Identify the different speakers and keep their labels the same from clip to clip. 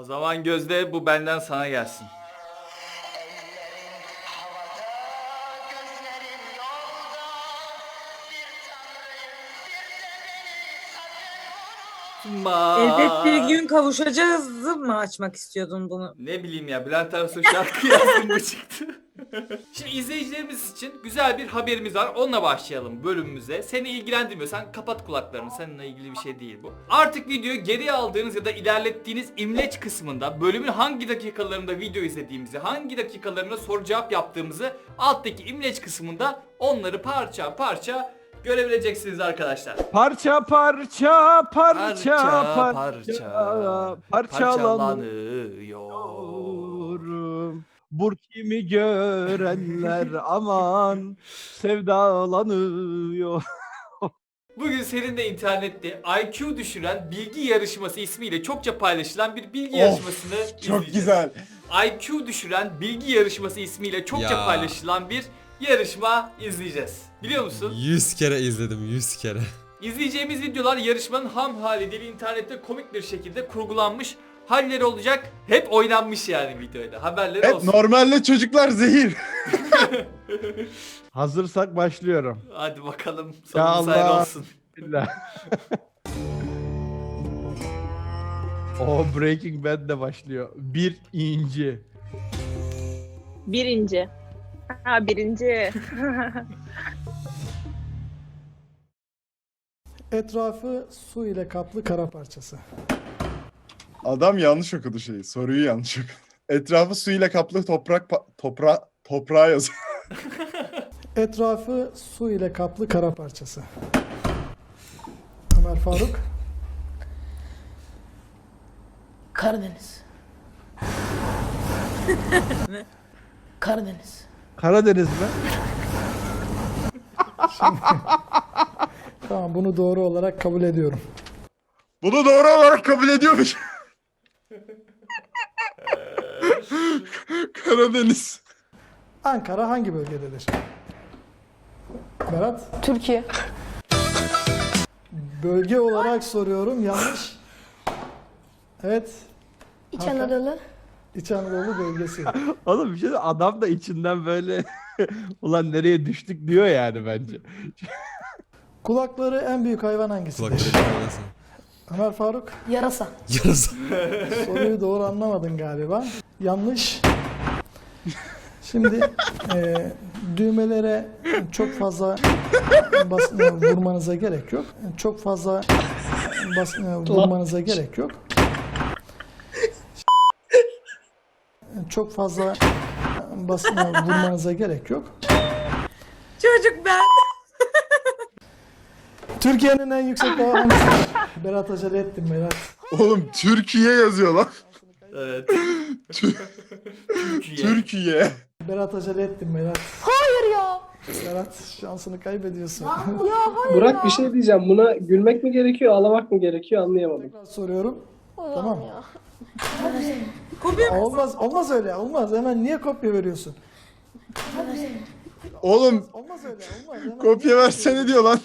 Speaker 1: O zaman Gözde bu benden sana gelsin.
Speaker 2: Unutma.
Speaker 3: Elbet bir gün kavuşacağız mı açmak istiyordun bunu?
Speaker 1: Ne bileyim ya Bülent Ersoy şarkı yazdım bu çıktı. Şimdi izleyicilerimiz için güzel bir haberimiz var. Onunla başlayalım bölümümüze. Seni ilgilendirmiyor. Sen kapat kulaklarını. Seninle ilgili bir şey değil bu. Artık videoyu geriye aldığınız ya da ilerlettiğiniz imleç kısmında bölümün hangi dakikalarında video izlediğimizi, hangi dakikalarında soru cevap yaptığımızı alttaki imleç kısmında onları parça parça görebileceksiniz arkadaşlar.
Speaker 4: Parça parça parça
Speaker 1: parça
Speaker 4: parça
Speaker 1: parçalanıyor.
Speaker 4: parçalanıyorum. Burkimi görenler aman sevdalanıyor.
Speaker 1: Bugün senin de internette IQ düşüren bilgi yarışması ismiyle çokça paylaşılan bir bilgi yarışmasını
Speaker 5: Çok
Speaker 1: izleyeceğiz.
Speaker 5: güzel.
Speaker 1: IQ düşüren bilgi yarışması ismiyle çokça
Speaker 6: Ya.
Speaker 1: paylaşılan bir yarışma izleyeceğiz. Biliyor musun?
Speaker 6: 100 kere izledim 100 kere.
Speaker 1: İzleyeceğimiz videolar yarışmanın ham hali değil internette komik bir şekilde kurgulanmış halleri olacak. Hep oynanmış yani videoyla. Haberleri
Speaker 5: Evet
Speaker 1: olsun.
Speaker 5: normalde çocuklar zehir.
Speaker 4: Hazırsak başlıyorum.
Speaker 1: Hadi bakalım
Speaker 4: Ya
Speaker 1: sonumuz hayır
Speaker 4: Allah.
Speaker 1: olsun.
Speaker 4: Bismillah. o Breaking Bad de başlıyor. Bir inci.
Speaker 7: Birinci. Ha birinci.
Speaker 8: Etrafı su ile kaplı kara parçası.
Speaker 5: Adam yanlış okudu şeyi. Soruyu yanlış okudu. Etrafı su ile kaplı toprak pa- topra toprağa yazıyor.
Speaker 8: Etrafı su ile kaplı kara parçası. Ömer Faruk.
Speaker 9: Karadeniz. Karadeniz.
Speaker 4: Karadeniz mi?
Speaker 8: Tamam bunu doğru olarak kabul ediyorum.
Speaker 5: Bunu doğru olarak kabul ediyormuş. Karadeniz.
Speaker 8: Ankara hangi bölgededir? Berat.
Speaker 9: Türkiye.
Speaker 8: Bölge olarak soruyorum yanlış. Evet.
Speaker 9: İç
Speaker 8: Hakan.
Speaker 9: Anadolu.
Speaker 8: İç Anadolu bölgesi.
Speaker 4: Oğlum bir şey de adam da içinden böyle ulan nereye düştük diyor yani bence.
Speaker 8: Kulakları en büyük hayvan hangisidir?
Speaker 6: Kulakları yarasa.
Speaker 8: Ömer Faruk.
Speaker 9: Yarasa.
Speaker 6: Yarasa.
Speaker 8: Soruyu doğru anlamadın galiba. Yanlış. Şimdi e, düğmelere çok fazla bas, vurmanıza gerek yok. Çok fazla bas, vurmanıza gerek yok. Çok fazla bas, e, vurmanıza gerek yok.
Speaker 3: Çocuk ben.
Speaker 8: Türkiye'nin en yüksek dağı hangisidir? Berat acele ettim Berat.
Speaker 5: Oğlum Türkiye yazıyor lan.
Speaker 1: Evet.
Speaker 5: Tü-
Speaker 1: Türkiye.
Speaker 5: Türkiye.
Speaker 8: Berat acele ettim Berat.
Speaker 9: Hayır ya.
Speaker 8: Berat şansını kaybediyorsun.
Speaker 9: Ya hayır
Speaker 10: Burak
Speaker 9: ya.
Speaker 10: bir şey diyeceğim. Buna gülmek mi gerekiyor, ağlamak mı gerekiyor anlayamadım.
Speaker 8: Tekrar soruyorum.
Speaker 9: Allah'ım
Speaker 8: Tamam.
Speaker 9: ya.
Speaker 3: Kopya?
Speaker 8: Olmaz, olmaz öyle, olmaz. Hemen niye kopya veriyorsun?
Speaker 5: Oğlum
Speaker 8: Olmaz öyle, olmaz. Hemen
Speaker 5: kopya versene diyor lan.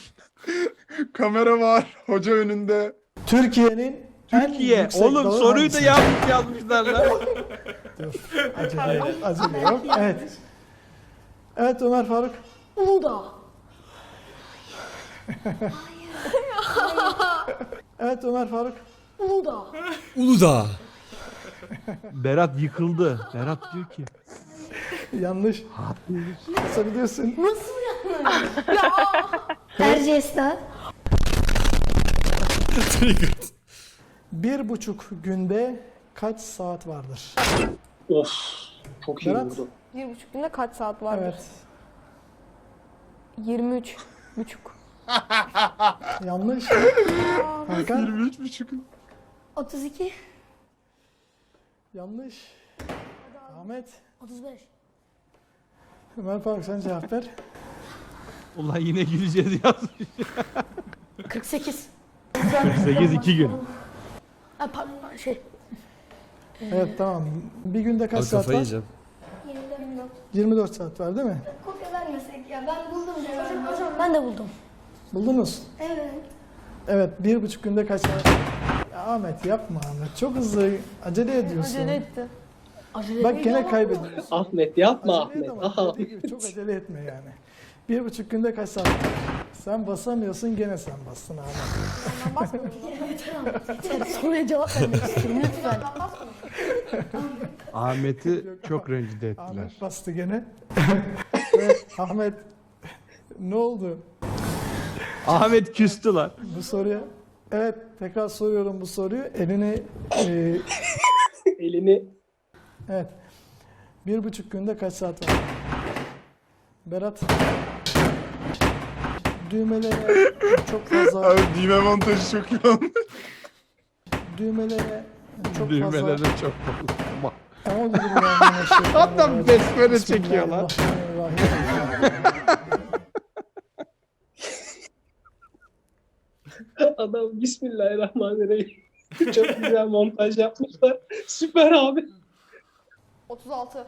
Speaker 5: Kamera var. Hoca önünde.
Speaker 8: Türkiye'nin en
Speaker 4: Türkiye.
Speaker 8: yüksek
Speaker 4: Oğlum soruyu da
Speaker 8: hangisi?
Speaker 4: yanlış yazmışlar lan.
Speaker 8: Dur, acele yok, acele yok. Evet. Evet Ömer Faruk.
Speaker 9: Uludağ.
Speaker 8: Evet Ömer Faruk.
Speaker 9: Uludağ.
Speaker 6: Uludağ.
Speaker 4: Berat yıkıldı. Berat diyor ki
Speaker 8: Yanlış. Nasıl biliyorsun?
Speaker 9: Nasıl yanlış? ya.
Speaker 8: Bir buçuk günde kaç saat vardır?
Speaker 10: Of. Çok iyi
Speaker 8: Berat?
Speaker 10: vurdu.
Speaker 9: Bir buçuk günde kaç saat vardır?
Speaker 8: Evet.
Speaker 9: 23 buçuk.
Speaker 8: Yanlış. Hakan.
Speaker 5: 23 buçuk.
Speaker 9: 32.
Speaker 8: Yanlış. Ahmet.
Speaker 9: 35.
Speaker 8: Ömer Faruk sen cevap ver.
Speaker 4: ulan yine güleceğiz yazmış.
Speaker 9: 48.
Speaker 4: 48 2 gün.
Speaker 9: Ha, pardon şey.
Speaker 8: Evet tamam. Bir günde kaç saat var?
Speaker 6: yiyeceğim.
Speaker 9: 24.
Speaker 8: 24 saat var değil mi?
Speaker 9: Kopya vermesek ya ben buldum. Hocam, hocam ben de buldum.
Speaker 8: Buldunuz.
Speaker 9: Evet.
Speaker 8: Evet, bir buçuk günde kaç saat? Ahmet yapma Ahmet. Çok hızlı acele ediyorsun.
Speaker 9: Acele etti. Acele
Speaker 8: Bak gene kaybediyorsun.
Speaker 10: Ahmet yapma
Speaker 8: Acele et
Speaker 10: Ahmet.
Speaker 8: ama
Speaker 10: Aha.
Speaker 8: gibi çok acele etme yani. Bir buçuk günde kaç saat? Sen basamıyorsun gene sen bassın Ahmet.
Speaker 9: Ben basmıyorum. Soruya cevap vermek istiyorum lütfen.
Speaker 4: Ahmet'i çok rencide ettiler.
Speaker 8: Ahmet bastı gene. evet, Ahmet ne oldu
Speaker 4: Ahmet küstü lan.
Speaker 8: bu soruya? Evet tekrar soruyorum bu soruyu. Elini e,
Speaker 10: Elini
Speaker 8: evet. Bir buçuk günde kaç saat var? Berat düğmelere çok fazla
Speaker 5: Abi düğme montajı çok iyi olmuş.
Speaker 8: düğmelere çok
Speaker 4: Düğmelere
Speaker 8: fazla
Speaker 4: çok fazla.
Speaker 8: Euzubillahimineşşeytanirracim.
Speaker 4: Adam besmele çekiyor lan.
Speaker 8: Bismillahirrahmanirrahim.
Speaker 10: Adam Bismillahirrahmanirrahim. Çok güzel montaj yapmışlar. Süper abi.
Speaker 9: 36.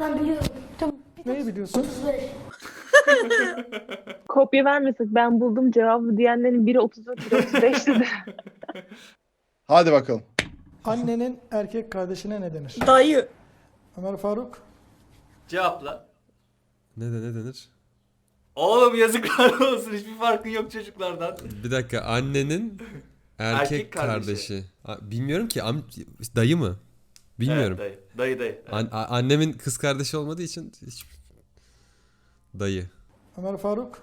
Speaker 9: Ben biliyorum. Tamam.
Speaker 8: Neyi biliyorsun?
Speaker 9: 35.
Speaker 7: Kopya vermesek ben buldum cevabı diyenlerin biri 34, biri 35 dedi.
Speaker 5: Hadi bakalım.
Speaker 8: Annenin erkek kardeşine ne denir?
Speaker 3: Dayı.
Speaker 8: Ömer Faruk.
Speaker 1: Cevapla.
Speaker 6: Ne de ne denir?
Speaker 1: Oğlum yazıklar olsun hiçbir farkın yok çocuklardan.
Speaker 6: Bir dakika annenin erkek,
Speaker 1: Erkek kardeşi.
Speaker 6: kardeşi. Bilmiyorum ki am dayı mı? Bilmiyorum.
Speaker 1: Evet, dayı dayı. dayı. Evet.
Speaker 6: An- a- annemin kız kardeşi olmadığı için hiç dayı.
Speaker 8: Ömer Faruk.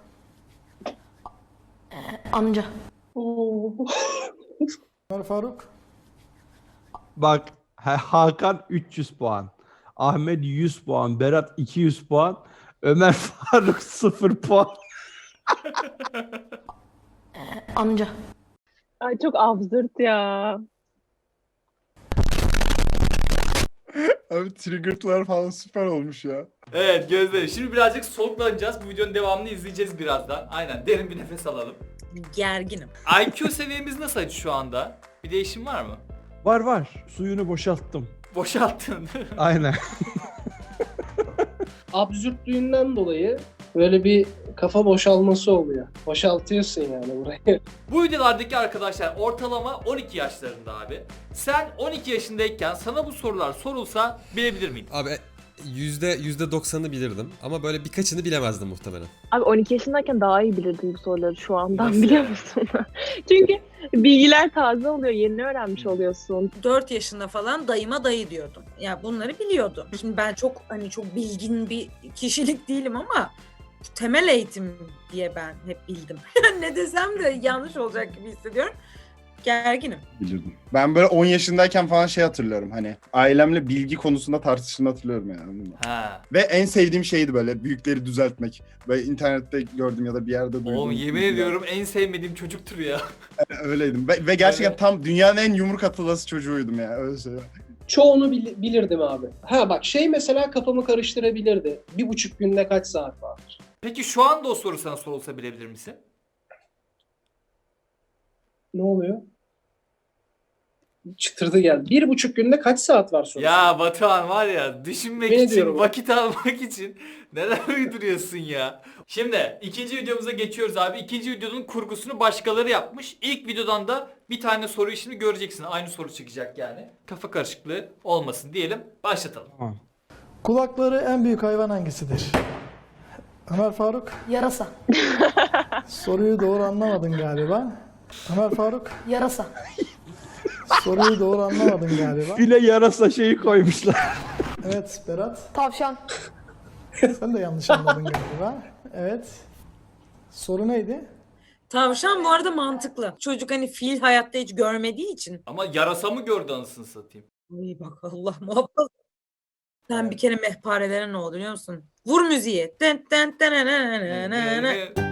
Speaker 9: Amca.
Speaker 8: Ömer Faruk.
Speaker 4: Bak Ha- Hakan 300 puan. Ahmet 100 puan. Berat 200 puan. Ömer Faruk 0 puan.
Speaker 9: Amca.
Speaker 7: Ay çok absürt ya.
Speaker 5: Abi trigger'lar falan süper olmuş ya.
Speaker 1: Evet gözleri. Şimdi birazcık soluklanacağız. Bu videonun devamını izleyeceğiz birazdan. Aynen derin bir nefes alalım.
Speaker 3: Gerginim.
Speaker 1: IQ seviyemiz nasıl şu anda? Bir değişim var mı?
Speaker 4: Var var. Suyunu boşalttım.
Speaker 1: Boşalttın.
Speaker 4: Aynen.
Speaker 10: Absürtlüğünden dolayı böyle bir kafa boşalması oluyor. Boşaltıyorsun yani burayı.
Speaker 1: Bu videolardaki arkadaşlar ortalama 12 yaşlarında abi. Sen 12 yaşındayken sana bu sorular sorulsa bilebilir miydin?
Speaker 6: Abi yüzde yüzde doksanı bilirdim ama böyle birkaçını bilemezdim muhtemelen.
Speaker 7: Abi 12 yaşındayken daha iyi bilirdim bu soruları şu andan
Speaker 1: Nasıl
Speaker 7: biliyor
Speaker 1: yani?
Speaker 7: musun? Çünkü bilgiler taze oluyor, yeni öğrenmiş oluyorsun.
Speaker 3: 4 yaşında falan dayıma dayı diyordum. Ya bunları biliyordum. Şimdi ben çok hani çok bilgin bir kişilik değilim ama temel eğitim diye ben hep bildim. ne desem de yanlış olacak gibi hissediyorum. Gerginim.
Speaker 5: Bilirdim. Ben böyle 10 yaşındayken falan şey hatırlıyorum hani ailemle bilgi konusunda tartıştığını hatırlıyorum yani. anladın mı?
Speaker 1: Ha.
Speaker 5: Ve en sevdiğim şeydi böyle büyükleri düzeltmek. Böyle internette gördüm ya da bir yerde duydum.
Speaker 1: Oğlum yemin ediyorum en sevmediğim çocuk türü ya.
Speaker 5: Öyleydim. Ve, ve gerçekten
Speaker 1: Öyle.
Speaker 5: tam dünyanın en yumruk atılası çocuğuydum ya. Öyle söyleyeyim.
Speaker 10: Çoğunu bil- bilirdim abi. Ha bak şey mesela kafamı karıştırabilirdi. Bir buçuk günde kaç saat var?
Speaker 1: Peki şu anda o soru sana sorulsa bilebilir misin?
Speaker 10: Ne oluyor? Çıtırdı geldi. Bir buçuk günde kaç saat var sorusu?
Speaker 1: Ya Batuhan var ya düşünmek
Speaker 10: Ne
Speaker 1: için,
Speaker 10: diyorum?
Speaker 1: vakit almak için neler uyduruyorsun ya. Şimdi ikinci videomuza geçiyoruz abi. İkinci videonun kurgusunu başkaları yapmış. İlk videodan da bir tane soruyu şimdi göreceksin. Aynı soru çıkacak yani. Kafa karışıklığı olmasın diyelim. Başlatalım.
Speaker 8: Kulakları en büyük hayvan hangisidir? Ömer Faruk.
Speaker 9: Yarasa.
Speaker 8: Soruyu doğru anlamadın galiba. Ömer Faruk.
Speaker 9: Yarasa.
Speaker 8: Soruyu doğru anlamadın galiba.
Speaker 4: File yarasa şeyi koymuşlar.
Speaker 8: Evet Berat.
Speaker 9: Tavşan.
Speaker 8: Sen de yanlış anladın galiba. Evet. Soru neydi?
Speaker 3: Tavşan bu arada mantıklı. Çocuk hani fil hayatta hiç görmediği için.
Speaker 1: Ama yarasa mı gördü anasını satayım?
Speaker 3: Ay bak Allah muhafaza. Sen bir kere mehparelere ne oldu biliyor musun? Vur müziği. Ten ten ten ne ne ne ne ne.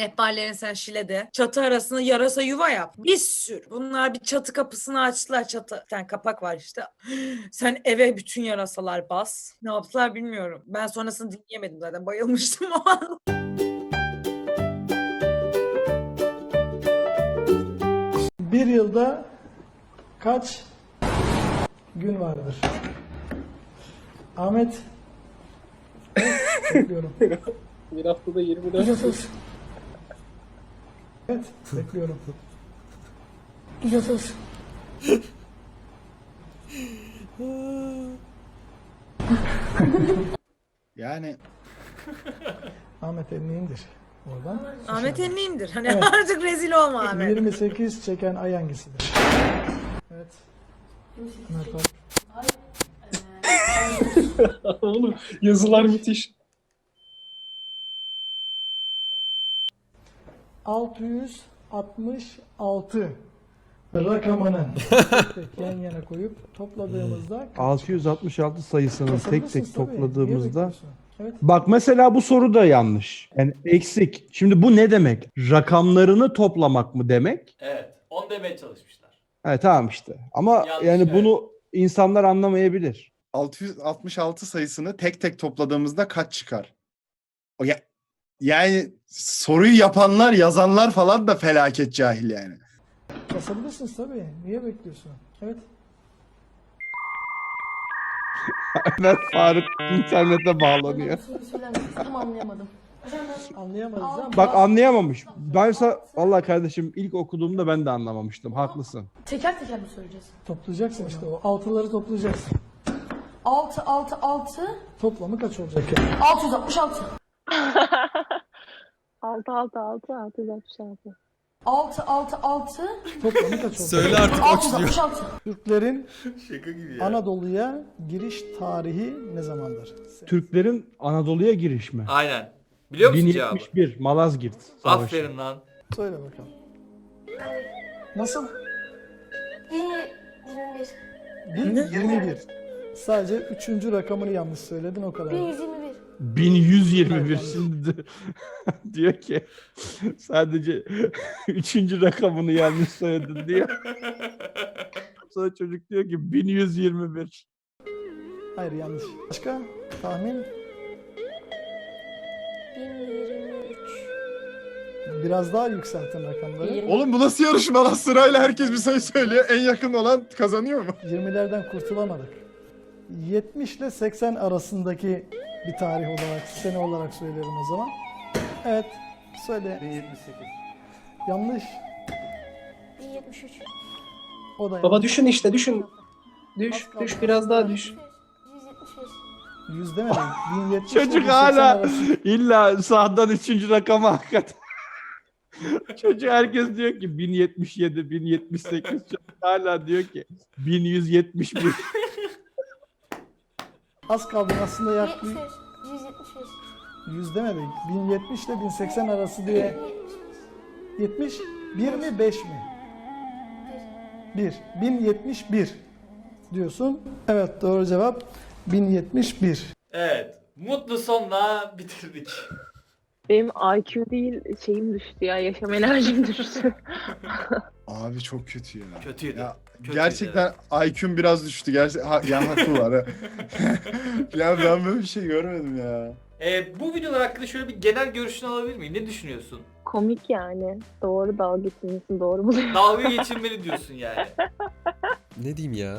Speaker 3: Mehparlerin sen Şile'de çatı arasına yarasa yuva yap. Bir sürü. Bunlar bir çatı kapısını açtılar çatı. Bir tane kapak var işte. Sen eve bütün yarasalar bas. Ne yaptılar bilmiyorum. Ben sonrasını dinleyemedim zaten. Bayılmıştım o an.
Speaker 8: Bir yılda kaç gün vardır? Ahmet. Bekliyorum.
Speaker 10: Bir haftada 24.
Speaker 9: 130.
Speaker 8: Evet, bekliyorum.
Speaker 9: 130.
Speaker 5: Yani
Speaker 8: Ahmet elini indir. Oradan.
Speaker 3: Ahmet Enliyimdir. Hani
Speaker 8: Evet.
Speaker 3: artık rezil olma Ahmet.
Speaker 8: 28 çeken ay hangisidir? Evet. Ömer Faruk.
Speaker 10: Oğlum yazılar müthiş.
Speaker 8: 666 rakamını tek tek yan yana koyup topladığımızda kaç
Speaker 4: 666 sayısını tek tek
Speaker 8: tabii. Niye
Speaker 4: topladığımızda
Speaker 8: bekliyorsun? Evet.
Speaker 4: Bak mesela bu soru da yanlış. Yani eksik. Şimdi bu ne demek? Rakamlarını toplamak mı demek?
Speaker 1: Evet. 10 demeye çalışmışlar.
Speaker 4: Evet tamam işte. Ama
Speaker 1: Yanlış,
Speaker 4: yani
Speaker 1: evet.
Speaker 4: bunu insanlar anlamayabilir.
Speaker 5: 666 sayısını tek tek topladığımızda kaç çıkar? O ya, yani soruyu yapanlar, yazanlar falan da felaket cahil yani.
Speaker 8: Basabilirsiniz tabii. Niye bekliyorsun? Evet.
Speaker 4: Ömer Faruk internete bağlanıyor.
Speaker 9: Tam anlayamadım.
Speaker 8: Anlayamadınız ama
Speaker 4: Bak anlayamamış. Ben sa- vallahi kardeşim ilk okuduğumda ben de anlamamıştım. Haklısın.
Speaker 9: teker teker mi söyleyeceğiz?
Speaker 8: toplayacaksın işte o. Altıları toplayacaksın.
Speaker 9: 6, 6, 6,
Speaker 8: Toplamı kaç olacak yani?
Speaker 9: 666.
Speaker 7: 6 6 6 666.
Speaker 9: 6, 6, 6,
Speaker 8: Toplamı kaç olacak?
Speaker 6: Söyle artık oç diyor.
Speaker 9: 666.
Speaker 8: Türklerin
Speaker 1: Şaka gibi ya.
Speaker 8: Anadolu'ya giriş tarihi ne zamandır?
Speaker 4: Türklerin Anadolu'ya giriş mi?
Speaker 1: Aynen. Biliyor musun cevabı?
Speaker 4: 1071 Malazgirt Savaşı.
Speaker 1: Aferin lan.
Speaker 8: Söyle bakalım. Nasıl?
Speaker 9: 21.
Speaker 8: 1021. Sadece üçüncü rakamını yanlış söyledin o kadar.
Speaker 9: 121.
Speaker 4: 1121 şimdi de- diyor ki sadece üçüncü rakamını yanlış söyledin diyor. Sonra çocuk diyor ki 1121.
Speaker 8: Hayır yanlış. Başka tahmin?
Speaker 9: 1023.
Speaker 8: Biraz daha yükseltin rakamları.
Speaker 5: Oğlum bu nasıl yarışma lan? Sırayla herkes bir sayı söylüyor. En yakın olan kazanıyor mu?
Speaker 8: 20'lerden kurtulamadık. 70 ile 80 arasındaki bir tarih olarak, sene olarak söylerim o zaman. Evet, söyle.
Speaker 4: 1078.
Speaker 8: Yanlış.
Speaker 9: 1073.
Speaker 8: O da
Speaker 10: Baba düşün işte düşün.
Speaker 8: Az
Speaker 10: Düş
Speaker 8: kaldı.
Speaker 10: düş biraz daha düş.
Speaker 9: 175.
Speaker 8: Yüz demedim. 1070 ile
Speaker 4: Çocuk
Speaker 8: 1080
Speaker 4: hala
Speaker 8: arası.
Speaker 4: illa sağdan üçüncü rakamı hakikaten. Çocuk herkes diyor ki 1077, 1078. Çocuk hala diyor ki 1171.
Speaker 8: Az kaldı aslında yaklaşık
Speaker 9: 75. 175.
Speaker 8: 100 demedik. 1070 ile 1080 arası diye 70 1 mi 5 mi? 1. 1071 diyorsun. Evet doğru cevap 1071.
Speaker 1: Evet. Mutlu sonla bitirdik.
Speaker 7: Benim IQ değil şeyim düştü ya. Yaşam enerjim düştü.
Speaker 5: Abi çok kötü ya.
Speaker 1: Kötüydü.
Speaker 5: Ya,
Speaker 1: Kötüydü,
Speaker 5: gerçekten IQ'm biraz düştü. Gerçek ha, ya haklılar. ha. ya ben böyle bir şey görmedim ya.
Speaker 1: Ee, bu videolar hakkında şöyle bir genel görüşünü alabilir miyim? Ne düşünüyorsun?
Speaker 7: Komik yani. Doğru dalga geçilmesini doğru buluyorum.
Speaker 1: Dalga geçilmeli diyorsun yani.
Speaker 6: Ne diyeyim ya?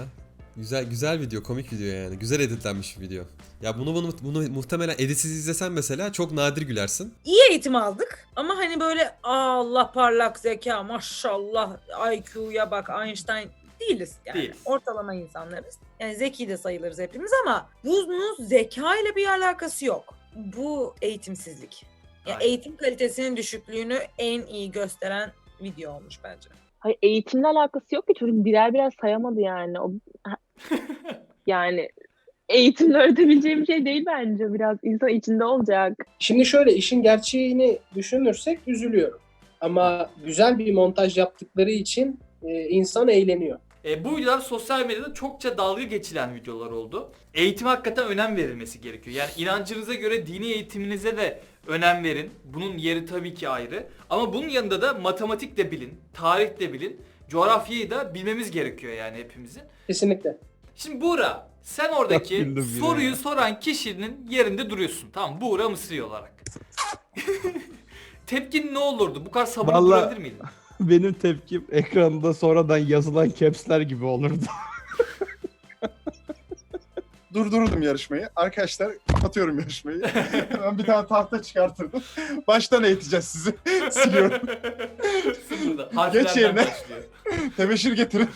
Speaker 6: Güzel güzel video, komik video yani. Güzel editlenmiş bir video. Ya bunu bunu, bunu muhtemelen editsiz izlesen mesela çok nadir gülersin.
Speaker 3: İyi eğitim aldık ama hani böyle Allah parlak zeka maşallah IQ'ya bak Einstein değiliz yani.
Speaker 1: Değiliz.
Speaker 3: Ortalama insanlarız. Yani zeki de sayılırız hepimiz ama bunun zeka ile bir alakası yok. Bu eğitimsizlik. Ya
Speaker 1: Aynen.
Speaker 3: eğitim kalitesinin düşüklüğünü en iyi gösteren video olmuş bence.
Speaker 7: Hayır eğitimle alakası yok ki çocuk birer birer sayamadı yani. O yani eğitimle öğretebileceğim bir şey değil bence. Biraz insan içinde olacak.
Speaker 10: Şimdi şöyle işin gerçeğini düşünürsek üzülüyorum. Ama güzel bir montaj yaptıkları için e, insan eğleniyor.
Speaker 1: E, bu videolar sosyal medyada çokça dalga geçilen videolar oldu. Eğitime hakikaten önem verilmesi gerekiyor. Yani inancınıza göre dini eğitiminize de önem verin. Bunun yeri tabii ki ayrı. Ama bunun yanında da matematik de bilin, tarih de bilin, coğrafyayı da bilmemiz gerekiyor yani hepimizin.
Speaker 10: Kesinlikle.
Speaker 1: Şimdi Buğra, sen oradaki
Speaker 4: Bildim
Speaker 1: soruyu
Speaker 4: ya.
Speaker 1: soran kişinin yerinde duruyorsun. Tamam Buğra Mısri olarak. Tepkin ne olurdu? Bu kadar sabırlı
Speaker 4: Vallahi-
Speaker 1: durabilir miydin?
Speaker 4: Benim tepkim ekranda sonradan yazılan caps'ler gibi olurdu.
Speaker 5: Durdurdum yarışmayı. Arkadaşlar kapatıyorum yarışmayı. Hemen bir tane tahta çıkartırdım. Baştan eğiteceğiz sizi. Siliyorum.
Speaker 1: Sıfırda. Harflerden
Speaker 5: yerine.
Speaker 1: başlıyor.
Speaker 5: Tebeşir getirin.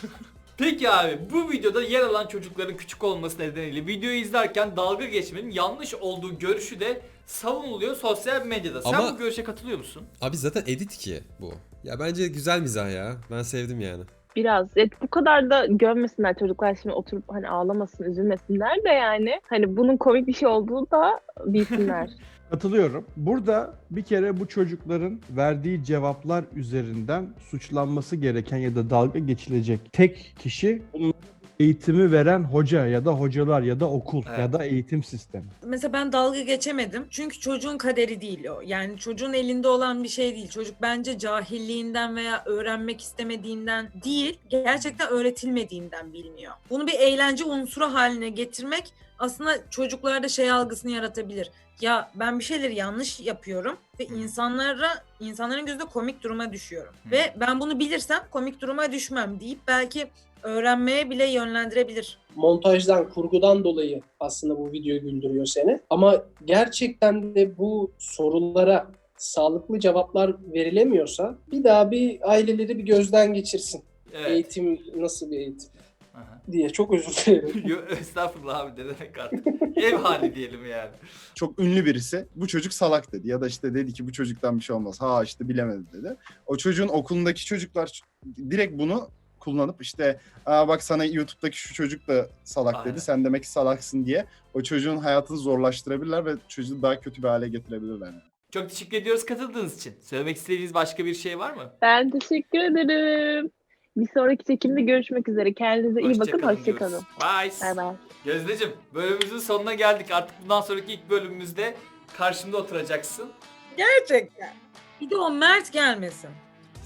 Speaker 1: Peki abi bu videoda yer alan çocukların küçük olması nedeniyle videoyu izlerken dalga geçmenin yanlış olduğu görüşü de savunuluyor sosyal medyada. Sen
Speaker 6: Ama-
Speaker 1: bu görüşe katılıyor musun?
Speaker 6: Abi zaten edit ki bu. Ya bence güzel mizah ya. Ben sevdim yani.
Speaker 7: Biraz. Evet, bu kadar da görmesinler çocuklar şimdi oturup hani ağlamasın, üzülmesinler de yani. Hani bunun komik bir şey olduğunu da bilsinler.
Speaker 4: Katılıyorum. Burada bir kere bu çocukların verdiği cevaplar üzerinden suçlanması gereken ya da dalga geçilecek tek kişi bunlara eğitimi veren hoca ya da hocalar ya da okul
Speaker 1: Evet.
Speaker 4: ya da eğitim sistemi.
Speaker 3: Mesela ben dalga geçemedim. Çünkü çocuğun kaderi değil o. Yani çocuğun elinde olan bir şey değil. Çocuk bence cahilliğinden veya öğrenmek istemediğinden değil, gerçekten öğretilmediğinden bilmiyor. Bunu bir eğlence unsuru haline getirmek aslında çocuklarda şey algısını yaratabilir. Ya ben bir şeyleri yanlış yapıyorum ve insanlara insanların gözünde komik duruma düşüyorum.
Speaker 1: Hı.
Speaker 3: Ve ben bunu bilirsem komik duruma düşmem deyip belki öğrenmeye bile yönlendirebilir.
Speaker 10: montajdan, kurgudan dolayı aslında bu video güldürüyor seni. Ama gerçekten de bu sorulara sağlıklı cevaplar verilemiyorsa bir daha bir aileleri bir gözden geçirsin.
Speaker 1: Evet.
Speaker 10: Eğitim nasıl bir eğitim
Speaker 1: Aha.
Speaker 10: diye çok özür dilerim.
Speaker 1: Estağfurullah abi ne demek artık. Ev hali diyelim yani.
Speaker 5: Çok ünlü birisi bu çocuk salak dedi. Ya da işte dedi ki bu çocuktan bir şey olmaz. Ha işte bilemedi dedi. O çocuğun okulundaki çocuklar direkt bunu kullanıp işte Aa bak sana YouTube'daki şu çocuk da salak
Speaker 1: Aynen.
Speaker 5: dedi. Sen demek ki salaksın diye o çocuğun hayatını zorlaştırabilirler ve çocuğu daha kötü bir hale getirebilirler. yani.
Speaker 1: Çok teşekkür ediyoruz katıldığınız için. Söylemek istediğiniz başka bir şey var mı?
Speaker 7: ben teşekkür ederim. Bir sonraki çekimde görüşmek üzere. Kendinize iyi bakın.
Speaker 1: diyoruz.
Speaker 7: Hoşçakalın.
Speaker 1: Bye.
Speaker 7: Bay bay.
Speaker 1: Gözdeciğim bölümümüzün sonuna geldik. Artık bundan sonraki ilk bölümümüzde karşımda oturacaksın.
Speaker 3: Gerçekten. Bir de o Mert gelmesin.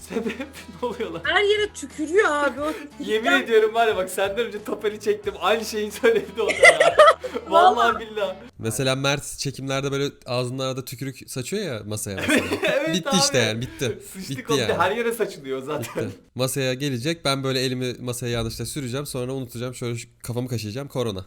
Speaker 1: Sebep ne oluyor lan?
Speaker 3: Her yere tükürüyor abi. O
Speaker 1: Yemin ediyorum var ya bak senden önce Topel'i çektim. Aynı şeyi söyledi o da ya. Vallahi billahi.
Speaker 6: Mesela Mert çekimlerde böyle ağzından arada tükürük saçıyor ya masaya mesela.
Speaker 1: evet
Speaker 6: bitti
Speaker 1: abi.
Speaker 6: işte yani bitti.
Speaker 1: Sıçtık
Speaker 6: Bitti yani.
Speaker 1: her yere saçılıyor zaten.
Speaker 6: Bitti. Masaya gelecek ben böyle elimi masaya yanlışla süreceğim sonra unutacağım şöyle şu- kafamı kaşıyacağım korona.